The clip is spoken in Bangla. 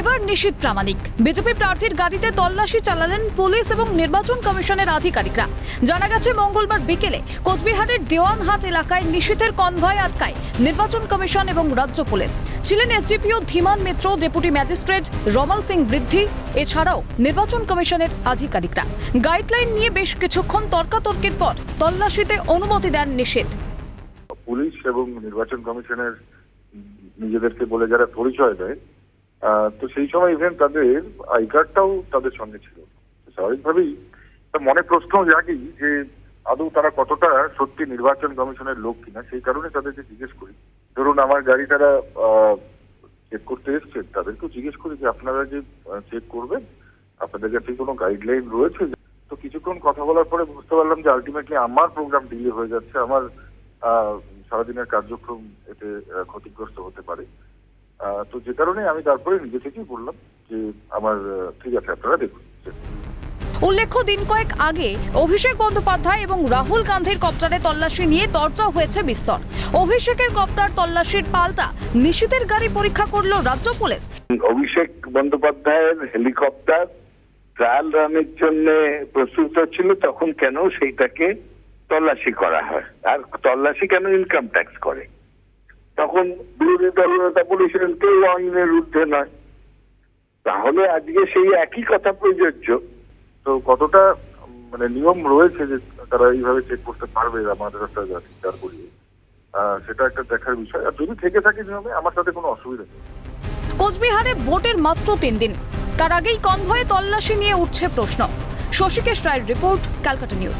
এবার নিশীত প্রামাণিক। বিজেপি প্রার্থীর গাড়িতে তল্লাশি চালালেন পুলিশ এবং নির্বাচন কমিশনের আধিকারিকরা। জানা গেছে, মঙ্গলবার বিকেলে কোচবিহারের দেওয়ানহাট এলাকায় নিশীথের কনভয় আটকায় নির্বাচন কমিশন এবং রাজ্য পুলিশ। ছিলেন SDPO Dhiman Mitra, deputy magistrate Ramal Singh বৃদ্ধি, এছাড়াও নির্বাচন কমিশনের আধিকারিকরা। গাইডলাইন নিয়ে বেশ কিছুক্ষণ তর্কাতর্কির পর তল্লাশিতে অনুমতি দেন নিষেধ পুলিশ এবং নির্বাচন কমিশনের নিজেদেরকে বলে যারা পরিচয় দেয় তো সেই সময় ইভেন তাদের আই কার্ডটাও তাদের সঙ্গে ছিল। স্বাভাবিকভাবেই মনে প্রশ্ন জাগি যে আদৌ তারা কতটা সত্যি নির্বাচন কমিশনের লোক কিনা, সেই কারণে তাদেরকে জিজ্ঞেস করি। ধরুন আমার গাড়ি তারা চেক করতে এসছেন, তাদেরকেও জিজ্ঞেস করি যে আপনারা যে চেক করবেন, আপনাদের কাছে কোনো গাইডলাইন রয়েছে? তো কিছুক্ষণ কথা বলার পরে বুঝতে পারলাম যে আলটিমেটলি আমার প্রোগ্রাম ডিলে হয়ে যাচ্ছে, আমার সারাদিনের কার্যক্রম এতে ক্ষতিগ্রস্ত হতে পারে। তো যে কারণে আমি তারপরে নিজে থেকেই বললাম যে আমার ঠিক আছে আপনারা দেখুন। উল্লেখ্য দিন কয়েক আগে অভিষেক বন্দ্যোপাধ্যায় এবং রাহুল গান্ধীর কপ্টারে তল্লাশি নিয়ে চর্চা হয়েছে বিস্তর। অভিষেকের কপ্টার তল্লাশির পাল্টা নিশীতের গাড়ি পরীক্ষা করল রাজ্য পুলিশ। অভিষেক বন্দ্যোপাধ্যায়ের হেলিকপ্টার ট্রায়াল রানের জন্য প্রস্তুত ছিল তখন কেন সেইটাকে তল্লাশি করা হয়? আর তল্লাশি কেন ইনকাম ট্যাক্স করে? তখন বিরোধী দলনেতা বলেছিলেন কেউ আইনের ঊর্ধ্বে নয় তাহলে আজকে সেই একই কথা প্রযোজ্য। তো কতটা মানে নিয়ম রয়েছে যে তারা এইভাবে চেক করতে পারবে আমাদের একটা দাঁড় করিয়ে সেটা একটা দেখার বিষয়। আর যদি থেকে থাকে নিয়মে আমার সাথে কোনো অসুবিধা নেই। কোচবিহারে ভোটের মাত্র তিন দিন। তার আগেই কনভয়ে তল্লাশি নিয়ে উঠছে প্রশ্ন। শশীকেশ রায়ের রিপোর্ট ক্যালকাটা নিউজ।